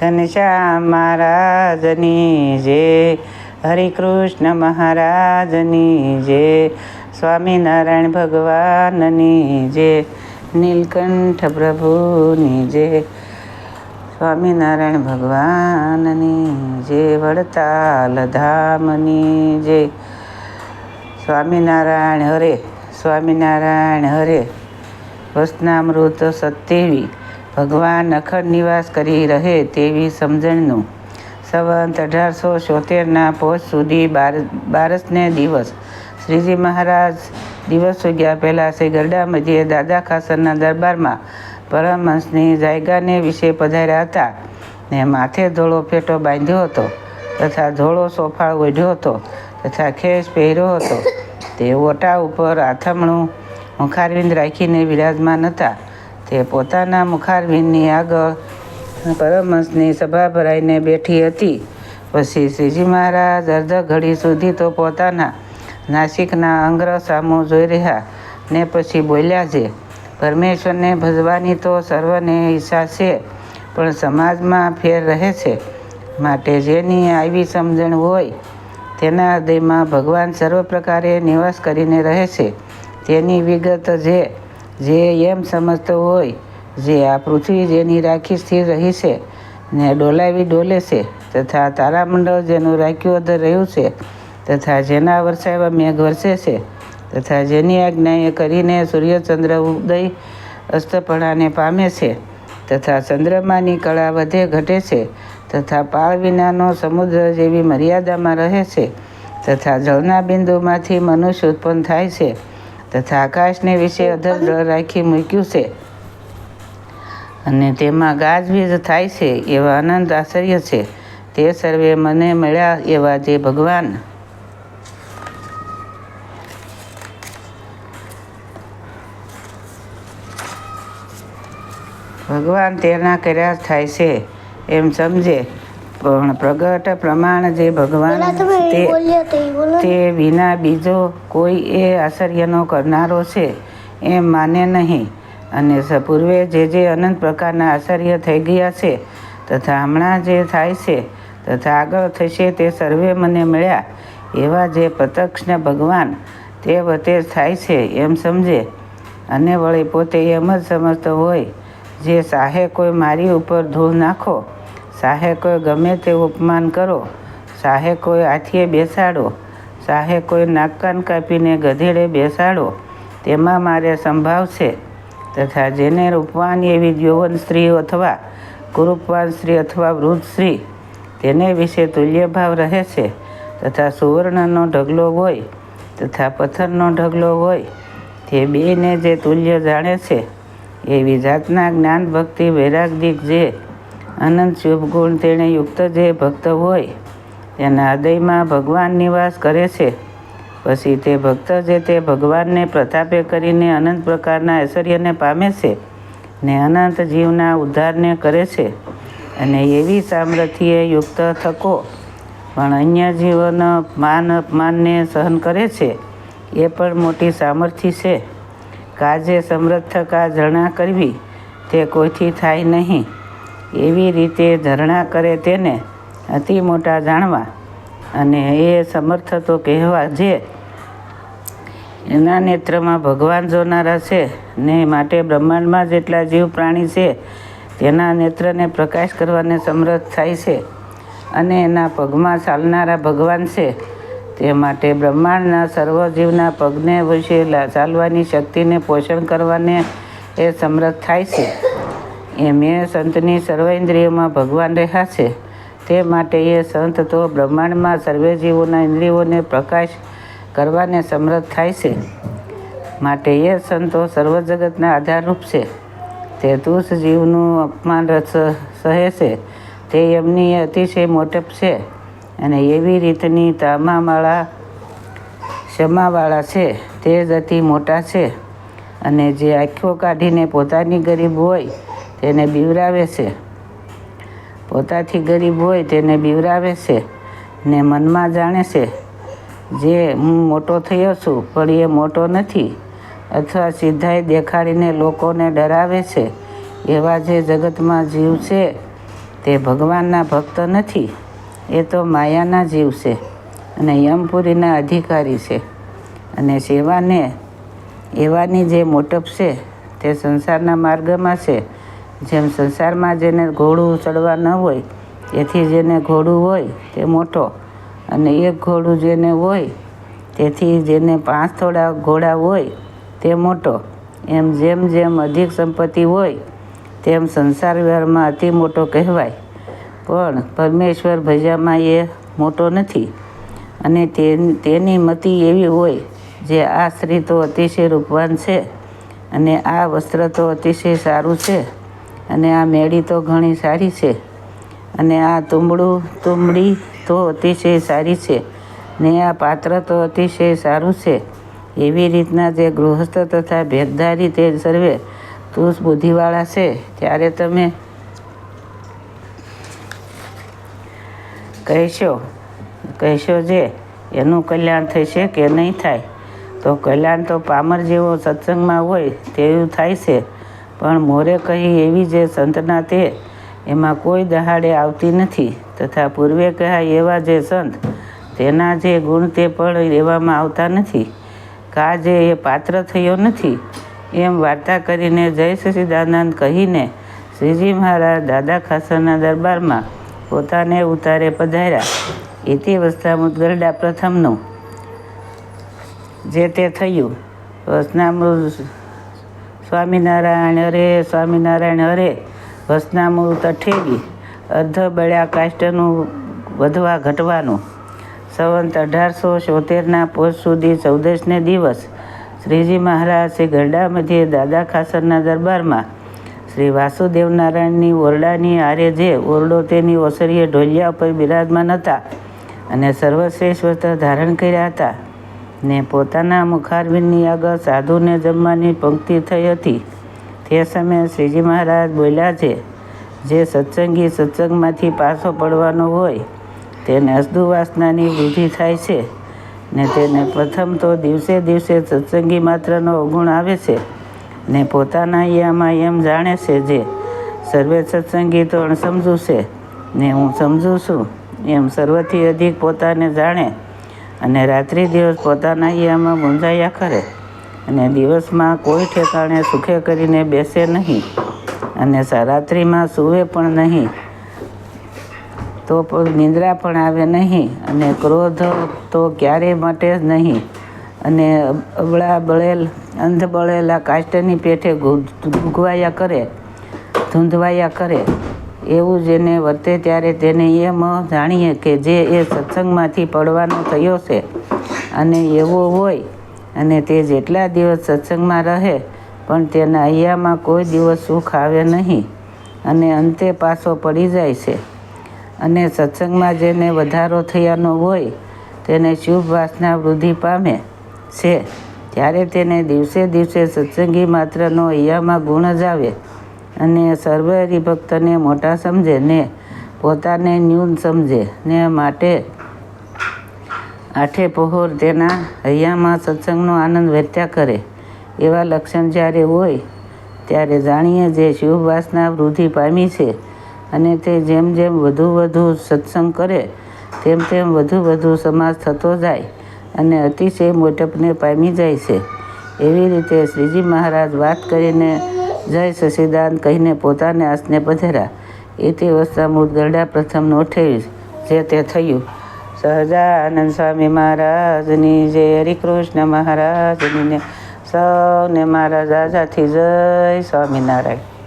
ઘનશ્યામ મહારાજની જે હરિકૃષ્ણ મહારાજની જે, સ્વામિનારાયણ ભગવાનની જે, નીલકંઠ પ્રભુની જે, સ્વામિનારાયણ ભગવાનની જે, વડતાલ ધામની જે, સ્વામિનારાયણ હરે સ્વામિનારાયણ હરે, વસનામૃત સત્યેવી ભગવાન અખંડ નિવાસ કરી રહે તેવી સમજણનું. સંવંત અઢારસો છોતેરના પોચ સુધી બાર, બારસને દિવસ. શ્રીજી મહારાજ દિવસ ઉગ્યા પહેલાં શ્રી ગરડા મધ્યે દાદા ખાસરના દરબારમાં પરમહંસની જાયગાને વિશે પધાર્યા હતા. ને માથે ધોળો ફેટો બાંધ્યો હતો તથા ધોળો સોફાળ ઓઢ્યો હતો તથા ખેસ પહેર્યો હતો. તે ઓટા ઉપર આથમણું મુખારવિંદ રાખીને વિરાજમાન હતા. તે પોતાના મુખારવીની આગળ પરમહંસની સભા ભરાઈને બેઠી હતી. પછી શ્રીજી મહારાજ અર્ધ ઘડી સુધી તો પોતાના નાસિકના અંગ્રહ સામું જોઈ રહ્યા ને પછી બોલ્યા છે, પરમેશ્વરને ભજવાની તો સર્વને ઈચ્છા છે, પણ સમાજમાં ફેર રહે છે. માટે જેની આવી સમજણ હોય, તેના હૃદયમાં ભગવાન સર્વ પ્રકારે નિવાસ કરીને રહે છે. તેની વિગત જે જે એમ સમજતો હોય, જે આ પૃથ્વી જેની રાખી સ્થિર રહી છે ને ડોલાવી ડોલે છે તથા તારામંડળ જેનું રાખ્યું અધર રહ્યું છે તથા જેના વરસાવ્યા મેઘ વરસે છે તથા જેની આજ્ઞાએ કરીને સૂર્યચંદ્ર ઉદય અસ્તપણાને પામે છે તથા ચંદ્રમાની કળા વધે ઘટે છે તથા પાળ વિનાનો સમુદ્ર જેવી મર્યાદામાં રહે છે તથા જળના બિંદુમાંથી મનુષ્ય ઉત્પન્ન થાય છે તથા આકાશને વિશે અધર રાખી મૂક્યું છે. અને તેમાં ગાજવીજ થાય છે એવા આનંદ આશ્ચર્ય છે. તે સર્વે મને મળ્યા એવા જે ભગવાન. ભગવાન તેના કર્યા થાય છે એમ સમજે. પણ પ્રગટ પ્રમાણ જે ભગવાન તે વિના બીજો કોઈ એ આશ્ચર્યનો કરનારો છે એમ માને નહીં. અને પૂર્વે જે જે અનંત પ્રકારના આશ્ચર્ય થઈ ગયા છે તથા હમણાં જે થાય છે તથા આગળ થશે તે સર્વે મને મળ્યા. એવા જે પ્રત્યક્ષને ભગવાન તે વતે થાય છે એમ સમજે. અને વળી પોતે એમ જ સમજતો હોય જે સાહે કોઈ મારી ઉપર ધૂળ નાખો સાહે કોઈ ગમે તે ઉપમાન કરો, સાહે કોઈ હાથીએ બેસાડો, સાહે કોઈ નાકકાન કાપીને ગધેડે બેસાડો, તેમાં મારે સંભાવ છે. તથા જેને રૂપવાન એવી યૌવન સ્ત્રી અથવા કુરૂપવાન સ્ત્રી અથવા વૃદ્ધ સ્ત્રી, તેને વિશે તુલ્ય ભાવ રહે છે. તથા સુવર્ણનો ઢગલો હોય, તથા પથ્થરનો ઢગલો હોય, તે બેને જે તુલ્ય જાણે છે, એવી જાતના જ્ઞાન ભક્તિ વૈરાગદિક જે અનંત શુભ ગુણ તેણે યુક્ત જે ભક્ત હોય તેના હૃદયમાં ભગવાન નિવાસ કરે છે. પછી તે ભક્ત જે તે ભગવાનને પ્રતાપે કરીને અનંત પ્રકારના ઐશ્વર્યને પામે છે ને અનંત જીવના ઉદ્ધારને કરે છે અને એવી સામર્થ્યે યુક્ત થકો, પણ અન્ય જીવન માન અપમાનને સહન કરે છે, એ પણ મોટી સામર્થ્ય છે. કાજે સમર્થકા થકા ઝરણા કરવી, તે કોઈથી થાય નહીં. એવી રીતે ધરણા કરે તેને અતિ મોટા જાણવા અને એ સમર્થ તો કહેવા જે એના નેત્રમાં ભગવાન જોનારા છે ને માટે બ્રહ્માંડમાં જેટલા જીવ પ્રાણી છે, તેના નેત્રને પ્રકાશ કરવાને સમર્થ થાય છે અને એના પગમાં ચાલનારા ભગવાન છે, તે માટે બ્રહ્માંડના સર્વ જીવના પગને વિશે ચાલવાની શક્તિને પોષણ કરવાને એ સમર્થ થાય છે. એ સંતની સર્વ ઇન્દ્રિયોમાં ભગવાન રહ્યા છે. તે માટે એ સંત તો બ્રહ્માંડમાં સર્વે જીવોના ઇન્દ્રિયોને પ્રકાશ કરવાને સમર્થ થાય છે. માટે એ સંતો સર્વ જગતના આધારરૂપ છે. તે તુષ જીવનું અપમાન સહે છે. તે એમની અતિશય મોટપ છે અને એવી રીતની તામાવાળા ક્ષમાવાળા છે. તે જ અતિ મોટા છે અને જે આંખો કાઢીને પોતાની ગરીબ હોય તેને બીવરાવે છે. પોતાથી ગરીબ હોય તેને બીવરાવે છે ને મનમાં જાણે છે, જે હું મોટો થયો છું, પણ એ મોટો નથી. અથવા સીધાઈ દેખાડીને લોકોને ડરાવે છે, એવા જે જગતમાં જીવ છે, તે ભગવાનના ભક્ત નથી. એ તો માયાના જીવ છે અને યમપુરીના અધિકારી છે. અને સેવાને, એવાની જે મોટપ છે, તે સંસારના માર્ગમાં છે. જેમ સંસારમાં જેને ઘોડું ચડવા ન હોય તેથી જેને ઘોડું હોય તે મોટો અને એક ઘોડું જેને હોય, તેથી જેને પાંચ થોડા ઘોડા હોય તે મોટો. એમ જેમ જેમ અધિક સંપત્તિ હોય, તેમ સંસાર વ્યવહારમાં અતિ મોટો કહેવાય. પણ પરમેશ્વર ભજામાં એ મોટો નથી અને તેની મતિ એવી હોય જે આ સ્ત્રી તો અતિશય રૂપવાન છે અને આ વસ્ત્ર તો અતિશય સારું છે. અને આ મેળી તો ઘણી સારી છે. અને આ તુંબડું તુંબડી તો અતિશય સારી છે. ને આ પાત્ર તો અતિશય સારું છે. એવી રીતના જે ગૃહસ્થ તથા ભેદધારી તે સર્વે તુષ બુદ્ધિવાળા છે, ત્યારે તમે કહેશો કહેશો જે, એનું કલ્યાણ થશે કે નહીં થાય? તો કલ્યાણ તો પામર જેવો સત્સંગમાં હોય તેવું થાય છે. પણ મોરે કહી એવી જે સંતના તે, એમાં કોઈ દહાડે આવતી નથી. તથા પૂર્વે કહ્યા એવા જે સંત, તેના જે ગુણ તે પણ લેવામાં આવતા નથી. કા જે એ પાત્ર થયો નથી, એમ વાર્તા કરીને જય સચિદાનંદ કહીને શ્રીજી મહારાજ દાદા ખાસરના દરબારમાં પોતાને ઉતારે પધાર્યા. ઇતિ વસ્તા મુદગરડા પ્રથમનું, જે તે થયું. વસનામૃત સ્વામિનારાયણ હરે સ્વામિનારાયણ હરે વસનામૃત તઠેગી અર્ધ બળ્યા કાષ્ટનું વધવા ઘટવાનું. સંવંત અઢારસો છોતેરના પોષ સુધી ચૌદસને દિવસ શ્રીજી મહારાજ શ્રી ગરડા મધ્યે દાદા ખાસરના દરબારમાં શ્રી વાસુદેવ નારાયણની ઓરડાની આરે જે ઓરડો તેની ઓસરીએ ઢોલિયા ઉપર બિરાજમાન હતા અને સર્વશ્રેષ્ઠ ધારણ કર્યા હતા. ને પોતાના મુખારવિંદની આગળ સાધુને જમવાની પંક્તિ થઈ હતી. તે સમયે શ્રીજી મહારાજ બોલ્યા છે, જે સત્સંગી સત્સંગમાંથી પાછો પડવાનો હોય, તેને અસદુવાસનાની વૃદ્ધિ થાય છે ને તેને પ્રથમ તો દિવસે દિવસે સત્સંગી માત્રનો અવગુણ આવે છે ને પોતાના યામાં એમ જાણે છે જે સર્વે સત્સંગી તો અણસમજુ છે ને હું સમજું છું, એમ સર્વથી અધિક પોતાને જાણે અને રાત્રિ દિવસ પોતાના યામાં મૂંઝાયા કરે. અને દિવસમાં કોઈ ઠેકાણે સુખે કરીને બેસે નહીં. અને રાત્રિમાં સૂવે પણ નહીં. તો નિંદ્રા પણ આવે નહીં. અને ક્રોધ તો ક્યારેય માટે જ નહીં. અને અબળા બળેલ, અંધ બળેલા કાષ્ટની પેઠે ગુગવાયા કરે, ધૂંધવાયા કરે. એવું જેને વર્તે ત્યારે તેને એમ જાણીએ કે જે એ સત્સંગમાંથી પડવાનો થયો છે. અને એવો હોય અને તે જેટલા દિવસ સત્સંગમાં રહે, પણ તેના અહીંયામાં કોઈ દિવસ સુખ આવે નહીં અને અંતે પાછો પડી જાય છે. અને સત્સંગમાં જેને વધારો થયાનો હોય, તેને શુભ વાસના વૃદ્ધિ પામે છે. ત્યારે તેને દિવસે દિવસે સત્સંગી માત્રનો અહીંયામાં ગુણ જ આવે. અને સર્વ હરિભક્તને મોટા સમજે ને પોતાને ન્યૂન સમજે ને માટે આઠે પહોર તેના હૈયામાં સત્સંગનો આનંદ વ્યક્ત્યા કરે. એવા લક્ષણ જ્યારે હોય, ત્યારે જાણીએ જે શિવવાસના વૃદ્ધિ પામી છે અને તે જેમ જેમ વધુ વધુ સત્સંગ કરે, તેમ તેમ વધુ વધુ સમાજ થતો જાય અને અતિશય મોટપને પામી જાય છે. એવી રીતે શ્રીજી મહારાજ વાત કરીને જય સચિદાન કહીને પોતાને આસને પધેરા. એ તે વસ્ત્રામૃત ગરડા પ્રથમ નોઠેવી જે તે થયું. સહજાનંદ સ્વામી મહારાજની જય, હરિકૃષ્ણ મહારાજની સૌને મહારાજ દાદાથી જય સ્વામિનારાયણ.